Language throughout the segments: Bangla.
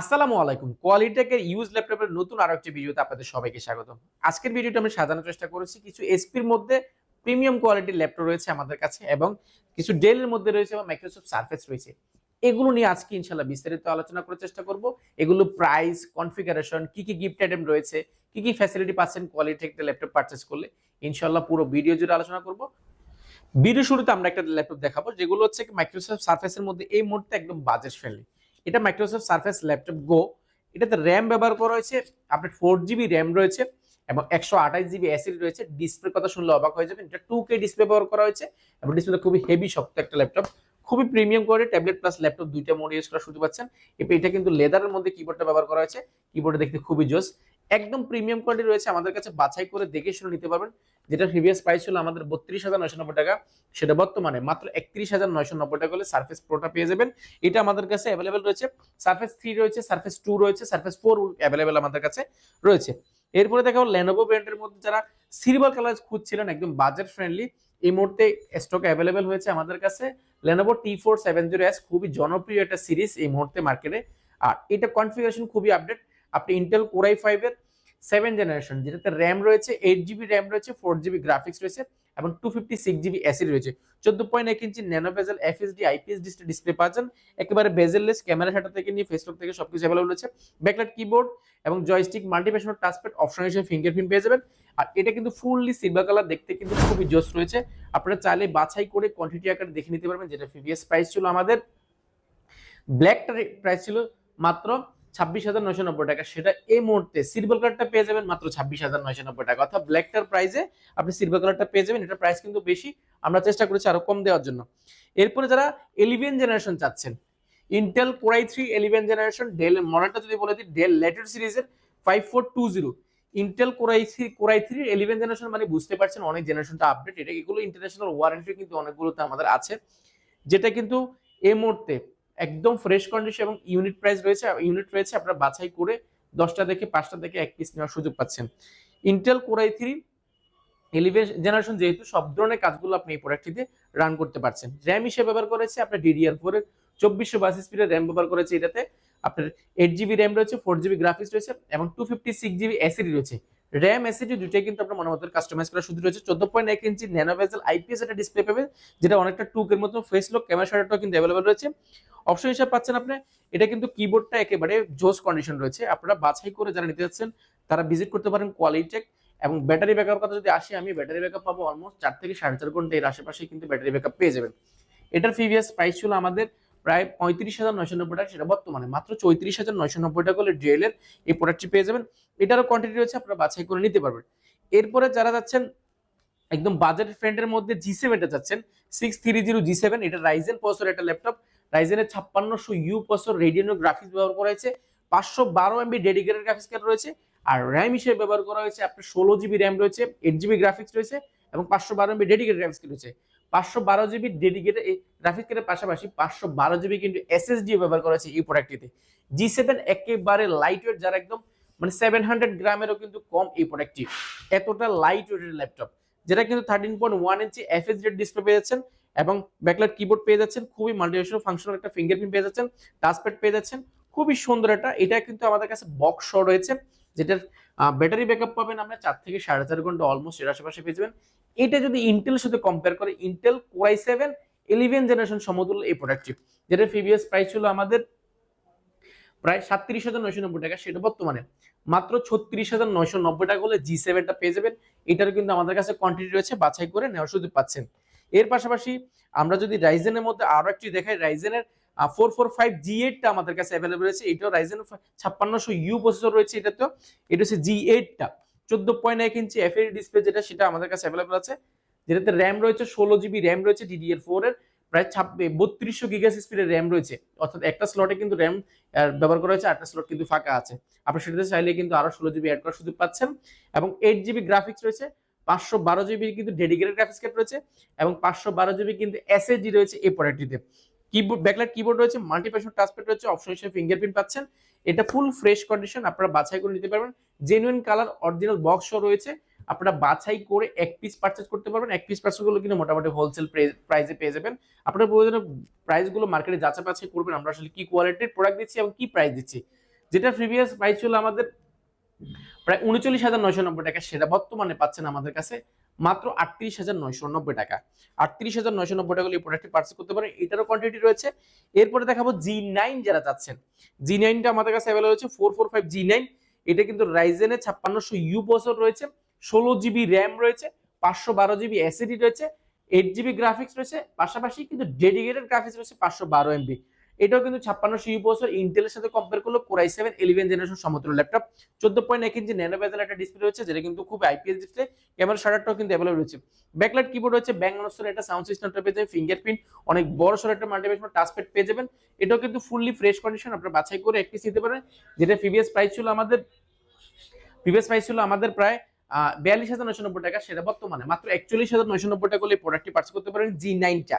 আসসালামু আলাইকুম। কোয়ালিটেকের ইউজ ল্যাপটপের নতুন আরও একটি ভিডিওতে আপনাদের সবাইকে স্বাগত আজকের ভিডিওটা আমি সাজানোর চেষ্টা করেছি। কিছু এসপির মধ্যে প্রিমিয়াম কোয়ালিটির ল্যাপটপ রয়েছে আমাদের কাছে এবং কিছু ডেলের মধ্যে রয়েছে এবং মাইক্রোসফট সার্ফেস রয়েছে। এগুলো নিয়ে আজকে ইনশাল্লাহ বিস্তারিত আলোচনা করার চেষ্টা করব। এগুলো প্রাইস কনফিগারেশন কি কি গিফট আইটেম রয়েছে, কি কি ফ্যাসিলিটি পাচ্ছেন কোয়ালিটি ল্যাপটপ পারচেস করলে ইনশাল্লাহ পুরো ভিডিও জুড়ে আলোচনা করব। ভিডিও শুরুতে আমরা একটা ল্যাপটপ দেখাবো, যেগুলো হচ্ছে মাইক্রোসফট সার্ফেসের মধ্যে এই মুহূর্তে একদম বাজেট ফ্রেন্ডলি এটা মাইক্রোসফট সার্ফেস ল্যাপটপ গো এটাতে র্যাম ব্যবহার করা হয়েছে আপনার ফোর জিবি র্যাম রয়েছে এবং একশো আঠাশ জিবি অ্যাসিড রয়েছে। ডিসপ্লে কথা শুনলে অবাক হয়ে যাবেন, এটা টু কে ডিসপ্লে ব্যবহার করা হয়েছে এবং ডিসপ্লে খুবই হেভি শক্ত একটা ল্যাপটপ খুবই প্রিমিয়াম করে ট্যাবলেট প্লাস ল্যাপটপ দুইটা মোড ইউজ করা শুনতে পাচ্ছেন। এটা কিন্তু লেদারের মধ্যে কিবোর্ডটা ব্যবহার করা হয়েছে কিবোর্ডে দেখতে খুবই জোস। একদম প্রিমিয়াম কোয়ালিটি রয়েছে, আমাদের কাছে বাছাই করে দেখে শুনে নিতে পারবেন। যেটা প্রিভিয়াস প্রাইস ছিল আমাদের বত্রিশ হাজার নয়শো নব্বই টাকা, সেটা বর্তমানে মাত্র একত্রিশ হাজার নয়শো নব্বই টাকা হলে সার্ফেস প্রোটা পেয়ে যাবেন। এটা আমাদের কাছে অ্যাভেলেবেল রয়েছে। সার্ফেস থ্রি রয়েছে সার্ফেস টু রয়েছে সার্ফেস ফোর অ্যাভেলেবেল আমাদের কাছে রয়েছে। এরপরে দেখাবো লেনোভো ব্র্যান্ডের মধ্যে যারা সিলভার কালার খুঁজছিলেন, একদম বাজেট ফ্রেন্ডলি এই মুহূর্তে স্টক অ্যাভেলেবেল হয়েছে আমাদের কাছে। Lenovo T four seven zero S খুবই জনপ্রিয় একটা সিরিজ এই মুহূর্তে মার্কেটে আর এটা কনফিগারেশন খুবই আপডেট আপনি ইন্টেল কোরাই ফাইভের সেভেন জেনারেশন যেটাতে র্যাম রয়েছে এইট জিবি র্যাম রয়েছে ফোর জিবি গ্রাফিক্স রয়েছে এবং two fifty six GB SSD রয়েছে। চোদ্দ পয়েন্ট এক inch nano bezel FHD IPS display display পাচ্ছেন একেবারে বেজেললেস ক্যামেরা সেটা থেকে নিয়ে ফেসবুক থেকে সবকিছু অ্যাভেলেবল রয়েছে। ব্যাকলাইট কিবোর্ড এবং জয়স্টিক মাল্টিপেশন টাচপ্যাড অপশন হিসেবে ফিঙ্গারপ্রিন্ট পেয়ে যাবেন। আর এটা কিন্তু ফুললি সিলভার কালার দেখতে কিন্তু খুবই জোস রয়েছে। আপনারা চাইলে বাছাই করে কোয়ান্টিটি আকারে দেখে নিতে পারবেন, যেটা প্রিভিয়াস প্রাইস ছিল আমাদের। ব্ল্যাকটার প্রাইস ছিল মাত্র ছাব্বিশ হাজার নয়শো নব্বই টাকা। সেটা এই মুহূর্তে সিলভার কালারটা পেয়ে যাবেন মাত্র ছাব্বিশ হাজার নয়শো নব্বই টাকা। অর্থাৎ ব্ল্যাকটার প্রাইসে আপনি সিলভার কালারটা পেয়ে যাবেন, এটার প্রাইস কিন্তু বেশি। আমরা চেষ্টা করেছি আরও কম দেওয়ার জন্য। এরপরে যারা ইলেভেন জেনারেশন চাচ্ছেন Intel Core i three eleven generation Dell মডেলটা যদি বলে দিই ডেল লেটেস্ট সিরিজের five four two zero Intel Core i three Core i three eleven generation মানে বুঝতে পারছেন অনেক জেনারেশনটা আপডেট এটা এগুলো ইন্টারন্যাশনাল ওয়ারেন্টি কিন্তু অনেকগুলোতে আমাদের আছে। যেটা কিন্তু এই মুহূর্তে একদম ফ্রেশ কন্ডিশন এবং ইউনিট প্রাইস রয়েছে ইউনিট রয়েছে, আপনারা বাছাই করে দশটা থেকে পাঁচটা থেকে এক পিস নেওয়ার সুযোগ পাচ্ছেন। Intel Core i three eleven generation যেহেতু, সব ধরনের কাজগুলো আপনি এই প্রোডাক্টটিতে রান করতে পারছেন। র্যাম হিসেবে ব্যবহার করেছে, আপনার ডিডিআর ফোর এর চব্বিশশো বাস স্পিডের র্যাম ব্যবহার করেছে এটাতে। আপনার এইট জিবি র্যাম রয়েছে ফোর জিবি গ্রাফিক্স রয়েছে এবং two fifty six GB SSD রয়েছে। র্যাম এসিডি দুটাই কিন্তু আপনার মনে মতো কাস্টমাইজ করা শুধু রয়েছে। চোদ্দ পয়েন্ট এক ইঞ্চি ন্যানো ভেজেল আইপিএস একটা ডিসপ্লে পাবে যেটা অনেকটা টুকের মতো ফেস লক ক্যামেরা শাটারটাও কিন্তু অ্যাভেলেবল রয়েছে। অপশন হিসাবে পাচ্ছেন আপনি। এটা কিন্তু কিবোর্ডটা একেবারে জোস কন্ডিশন রয়েছে। আপনারা বাছাই করে যারা নিতে যাচ্ছেন, তারা ভিজিট করতে পারেন কোয়ালিটেক এবং ব্যাটারি ব্যাকআপ কথা যদি আসি, আমি ব্যাটারি ব্যাকআপ পাবো অলমোস্ট চার থেকে সাড়ে চার ঘণ্টা। এর আশেপাশে কিন্তু ব্যাটারি ব্যাকআপ পেয়ে যাবেন। এটার প্রিভিয়াস প্রাইস ছিল আমাদের প্রায় পঁয়ত্রিশ হাজার নয়শো নব্বই টাকা। সেটা বর্তমানে মাত্র চৌত্রিশ হাজার নয়শো নব্বই টাকা হলে ডিএল এর এই প্রোডাক্টটি পেয়ে যাবেন। এটারও কোয়ান্টিটি রয়েছে, আপনারা বাছাই করে নিতে পারবেন। এরপরে যারা যাচ্ছেন, একদম বাজেট ফ্রেন্ডের মধ্যে জি সেভেনটা যাচ্ছেন six three zero G seven এটা রাইজেন প্রসেসর একটা ল্যাপটপ রাইজেনের ছাপ্পান্নশো ইউ প্রসেসর রেডিয়ানো গ্রাফিক্স ব্যবহার করা হয়েছে, পাঁচশো বারো এমবি ডেডিকেটেড গ্রাফিক্স কার্ড রয়েছে, আর র্যাম হিসেবে ব্যবহার করা হয়েছে আপনার ষোলো জিবি র্যাম রয়েছে এইট জিবি গ্রাফিক্স রয়েছে, এবং পাঁচশো বারো এমবি ডেডিকেটেড গ্রাফিক্স রয়েছে। পাঁচশো বারো জিবি ডেডিকেটেড গ্রাফিক্স কার্ডের পাশাপাশি পাঁচশো বারো জিবি কিন্তু এসএসডি ব্যবহার করা হয়েছে এই প্রোডাক্টটিতে জি সেভেন একেবারে লাইট ওয়েট যারা একদম মানে সেভেন হান্ড্রেড গ্রামেরও কিন্তু কম এই প্রোডাক্টটি এতটা লাইট ওয়েটের ল্যাপটপ যেটা কিন্তু thirteen point one inch FHD display পেয়ে যাচ্ছেন। এবং ব্যাকলাইট কিবোর্ড পেয়ে যাচ্ছেন, খুবই মাল্টিভেশনাল ফাংশনাল একটা ফিঙ্গারপ্রিন্ট পেয়ে যাচ্ছেন টাচপ্যাড পেয়ে যাচ্ছেন, খুবই সুন্দর একটা, এটা কিন্তু আমাদের কাছে বক্স শো রয়েছে, যেটার ব্যাটারি ব্যাকআপ পাবেন আমরা চার থেকে সাড়ে চার ঘণ্টা অলমোস্ট এর আশেপাশে পেয়ে যাবেন। এটা যদি ইন্টেলের সাথে কম্পেয়ার করে Intel Core i seven eleven generation সমতুল্য এই প্রোডাক্টটি যেটা প্রিভিয়াস প্রাইস ছিল আমাদের প্রায় সাতত্রিশ হাজার নয়শো নব্বই টাকা, সেটা বর্তমানে মাত্র ছত্রিশ হাজার নয়শো নব্বই টাকা হলে জি সেভেনটা পেয়ে যাবেন। এটার কিন্তু আমাদের কাছে কোয়ান্টিটি রয়েছে, বাছাই করে নেওয়ার সুযোগ পাচ্ছেন। এর পাশাপাশি আমরা যদি রাইজেনের মধ্যে আরও একটি দেখাই রাইজেনের ফোর ফোর ফাইভ জি এইটটা আমাদের কাছে অ্যাভেলেবল রয়েছে। এটাও রাইজেন ছাপ্পান্নশো ইউ প্রসেসর রয়েছে এটা তো এটা হচ্ছে জি এইটটা চোদ্দ পয়েন্ট এক ইঞ্চি এফ ডিসপ্লে যেটা, সেটা আমাদের কাছে অ্যাভেলেবল আছে। যেটাতে র্যাম রয়েছে, ষোলো জিবি র্যাম রয়েছে ডিডিআর ফোর এর প্রায় ছাব্বিশ বত্রিশশো গিগাস স্পিডের র্যাম রয়েছে। অর্থাৎ একটা স্লটে কিন্তু র্যাম ব্যবহার করা হয়েছে আটটা স্লট কিন্তু ফাঁকা আছে। আপনি সেটাতে চাইলে কিন্তু আরও ষোলো জিবি অ্যাড করার সুযোগ পাচ্ছেন। এবং এইট জিবি গ্রাফিক্স রয়েছে। পাঁচশো বারো জিবি কিন্তু ডেডিকেটেড গ্রাফিক্স কার্ড রয়েছে এবং পাঁচশো বারো জিবি কিন্তু এসএসডি রয়েছে এই প্রোডাক্টটিতে কিবোর্ড ব্যাকলাইট কিবোর্ড রয়েছে মাল্টিপ্যাশন টাচপ্যাড রয়েছে অপশন হিসেবে ফিঙ্গারপ্রিন্ট পাচ্ছেন। এটা ফুল ফ্রেশ কন্ডিশন আপনারা বাছাই করে নিতে পারবেন। জেনুইন কালার অরিজিনাল বক্স রয়েছে। আপনারা বাছাই করে এক পিস পারচেজ করতে পারবেন। এক পিস পার্সেলগুলো কিন্তু মোটামুটি হোলসেল প্রাইসে পেয়ে যাবেন। আপনার প্রয়োজনে প্রাইসগুলো মার্কেটে যাচাই বাছাই করবেন। আমরা আসলে কি কোয়ালিটির প্রোডাক্ট দিচ্ছি এবং কি প্রাইস দিচ্ছি। যেটা প্রিভিয়াস প্রাইস ছিল আমাদের প্রায় উনচল্লিশ হাজার নয়শো নব্বই টাকা সেটা বর্তমানে পাচ্ছেন আমাদের কাছে মাত্র আটত্রিশ হাজার নয়শো নব্বই টাকা। আটত্রিশ হাজার নয়শো নব্বই টাকা এই প্রোডাক্টটি পার্চেস করতে পারেন। এটারও কোয়ান্টিটি রয়েছে। এরপরে দেখাবো জি নাইন যারা চাচ্ছেন। জি নাইনটা আমাদের কাছে অ্যাভেলেবল হচ্ছে four four five G nine এটা কিন্তু রাইজেনের ছাপ্পান্নশো ইউ বছর রয়েছে, ষোলো জিবি র্যাম রয়েছে, পাঁচশো বারো জিবি এসিডি রয়েছে এইট জিবি গ্রাফিক্স রয়েছে, পাশাপাশি কিন্তু ডেডিকেটেড গ্রাফিক্স রয়েছে, পাঁচশো বারো এমবি এটাও কিন্তু ছাপ্পান্ন সিউ বছর ইন্টেলের সাথে কম্পেয়ার করলে Core i seven eleven generation সমতুল্য ল্যাপটপ চোদ্দ পয়েন্ট এক ইঞ্চি ন্যানো বেজেল একটা ডিসপ্লে রয়েছে, যেটা কিন্তু খুব আইপিএস ডিসপ্লে ক্যামেরা শাটারটাও কিন্তু অ্যাভেলেবল রয়েছে। ব্যাকলাইট কিবোর্ড রয়েছে ব্যাঙ্গনোসের একটা সাউন্ড সিস্টেমটা পেয়ে যাবেন ফিঙ্গারপ্রিন্ট অনেক বড় সড় একটা মাল্টিপেশন টাচপ্যাড পেয়ে যাবেন। এটাও কিন্তু ফুললি ফ্রেশ কন্ডিশন আপনারা বাছাই করে এক পিস নিতে পারেন, যেটা প্রিভিয়াস প্রাইস ছিল আমাদের প্রিভিয়াস প্রাইস ছিল আমাদের প্রায় বিয়াল্লিশ হাজার নয়শো নব্বই টাকা, সেটা বর্তমানে মাত্র একচল্লিশ হাজার নয়শো নব্বই টাকা হলে প্রোডাক্টটি পার্চেস করতে পারেন জি নাইনটা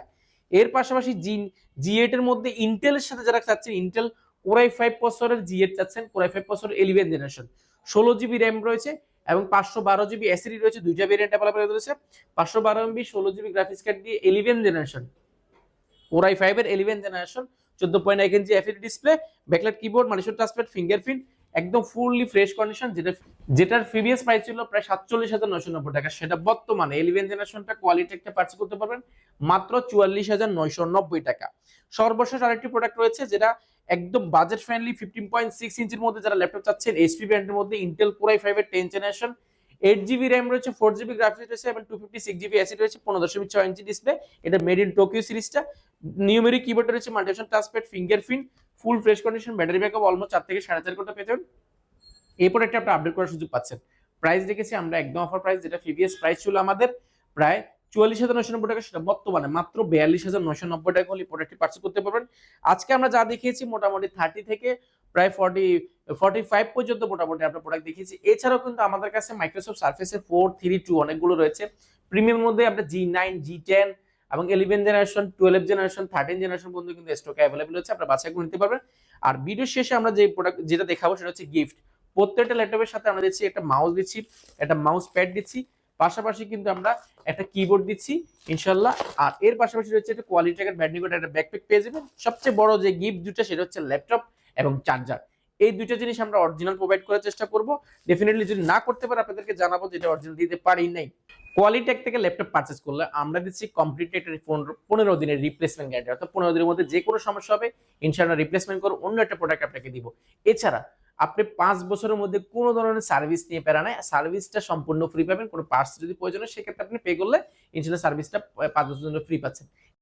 এর পাশাপাশি জি জি এর মধ্যে ইন্টেলের সাথে যারা চাচ্ছেন ইন্টেল কোরাই ফাইভ বছরের জি এইট চাচ্ছেন কোরাই ফাইভ বছরের ইলেভেন জেনারেশন ষোলো জিবি র্যাম রয়েছে এবং পাঁচশো বারো জিবি এসিডি রয়েছে, দুইটা ভেরিয়েন্ট অ্যাভেলেবল রয়েছে। পাঁচশো বারো এমবি ষোলো জিবি গ্রাফিক্স কার্ড দিয়ে ইলেভেন জেনারেশন কোরাই ফাইভের ইলেভেন জেনারেশন চোদ্দ পয়েন্ট এক inch FHD display backlight keyboard মানিশোর touchpad fingerprint একদম ফুললি ফ্রেশ কন্ডিশন যেটা, যেটার প্রিভিয়াস প্রাইস ছিল প্রায় সাতচল্লিশ হাজার নয়শো নব্বই টাকা। সেটা বর্তমানে ইলেভেন জেনারেশনটা কোয়ালিটি একটা পার্চেস করতে পারবেন, মাত্র চুয়াল্লিশ হাজার নয়শো নব্বই টাকা। সর্বশেষ আরেকটি প্রোডাক্ট রয়েছে যেটা একদম budget friendly fifteen point six ইঞ্চির মধ্যে যারা ল্যাপটপ চাচ্ছেন এইচপি ব্র্যান্ডের মধ্যে ইন্টেল কোরাই ফাইভের ten generation eight GB RAM রয়েছে ফোর জিবি গ্রাফিক্স রয়েছে এবং two fifty six GB SSD রয়েছে, পনেরো দশমিক ছয় ইঞ্চি ডিসপ্লে এটা মেড ইন টোকিও সিরিজটা নিউমেরিক কিবোর্ড রয়েছে মাল্টিপশন touchpad fingerprint full fresh condition battery backup almost চার থেকে সাড়ে চার ঘণ্টা যাবেন এই প্রোডাক্টটা আপনি আপডেট করার সুযোগ পাচ্ছেন। প্রাইস রেখেছি আমরা, একদম অফার প্রাইস যেটা প্রিভিয়াস প্রাইস ছিল আমাদের, প্রায় চুয়াল্লিশ হাজার নশো নব্বই টাকা, সেটা বর্তমানে মাত্র বিয়াল্লিশ হাজার নশো নব্বই টাকা হলে প্রোডাক্টটি পার্চেস করতে পারবেন। আজকে আমরা যা দেখিয়েছি, মোটামুটি থার্টি থেকে প্রায় ফর্টি ফর্টি ফাইভ পর্যন্ত মোটামুটি আমরা প্রোডাক্ট দেখিয়েছি। এছাড়াও কিন্তু আমাদের কাছে মাইক্রোসফট সার্ফেসের ফোর থ্রি টু অনেকগুলো রয়েছে। প্রিমিয়াম মধ্যে আমরা জি নাইন জি টেন এবং eleven generation twelve generation thirteen generation পর্যন্ত কিন্তু স্টকে অ্যাভেলেবল হচ্ছে আপনারা বাছাই করে নিতে পারবেন। আর ভিডিও শেষে আমরা যে প্রোডাক্ট যেটা দেখাবো সেটা হচ্ছে গিফট প্রত্যেকটা ল্যাপটপের সাথে আমরা দিচ্ছি একটা মাউস দিচ্ছি, একটা মাউস প্যাড দিচ্ছি, পাশাপাশি কিন্তু আমরা একটা কিবোর্ড দিচ্ছি ইনশাল্লাহ আর এর পাশাপাশি রয়েছে একটা কোয়ালিটি একটা ব্যাডনিকট একটা ব্যাকপ্যাক পেয়ে যাবেন। সবচেয়ে বড় যে গিফট দুটা সেটা হচ্ছে ল্যাপটপ এবং চার্জার এই দুটো জিনিস আমরা অরিজিনাল প্রোভাইড করার চেষ্টা করব। ডেফিনেটলি যদি না করতে পারে, আপনাদেরকে জানাব যেটা অরিজিনাল দিতে পারি নাই। কোয়ালিটেক থেকে ল্যাপটপ পারচেস করলে আমরা দিচ্ছি কমপ্লিট একটা পনেরো দিনের রিপ্লেসমেন্ট গ্যারান্টি অর্থাৎ পনেরো দিনের মধ্যে যে কোনো সমস্যা হবে ইনশাল্লাহ রিপ্লেসমেন্ট করে অন্য একটা প্রোডাক্ট আপনাকে দিব। এছাড়া, আপনি পাঁচ বছরের মধ্যে কোনো ধরনের সার্ভিস নিয়ে পেরা নাই সার্ভিসটা সম্পূর্ণ ফ্রি পাবেন, কোনো পার্স যদি প্রয়োজন হয়, সেক্ষেত্রে আপনি পে করলে ইনশাল্লাহ সার্ভিসটা পাঁচ বছরের জন্য ফ্রি পাচ্ছেন।